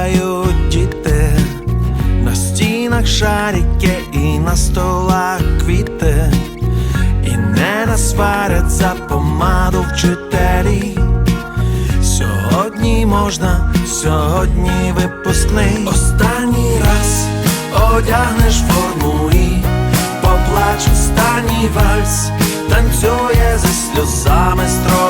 грають діти, на стінах шарики і на столах квіти, і не насварять за помаду вчителі. Сьогодні можна, сьогодні випускний. Останній раз одягнеш форму і поплач останній вальс, танцює за сльозами строй.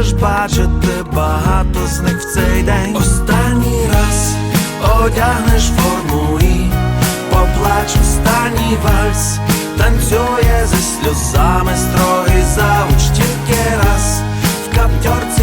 будеш бачити багато з них в цей день. Останній раз одягнеш форму і поплач останній вальс, танцює зі сльозами строгий завуч тільки раз. В каптьорці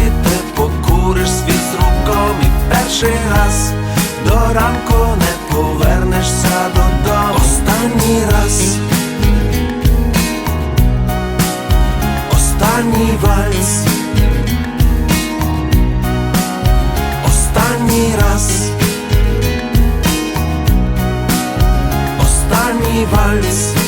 Останній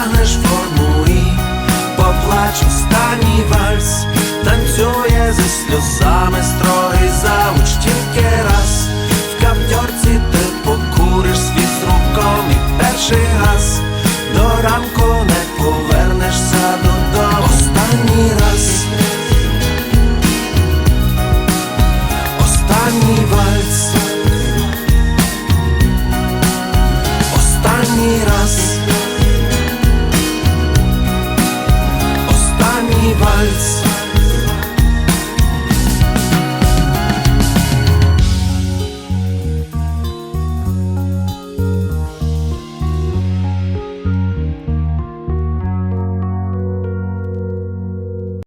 тягнеш форму і поплач останній вальс, танцює зі сльозами строгий завуч тільки раз, в каптьорці ти покуриш свій з руком і перший раз, до ранку не повернешся додому. Останній раз, останній вальс. Останній раз. Hals.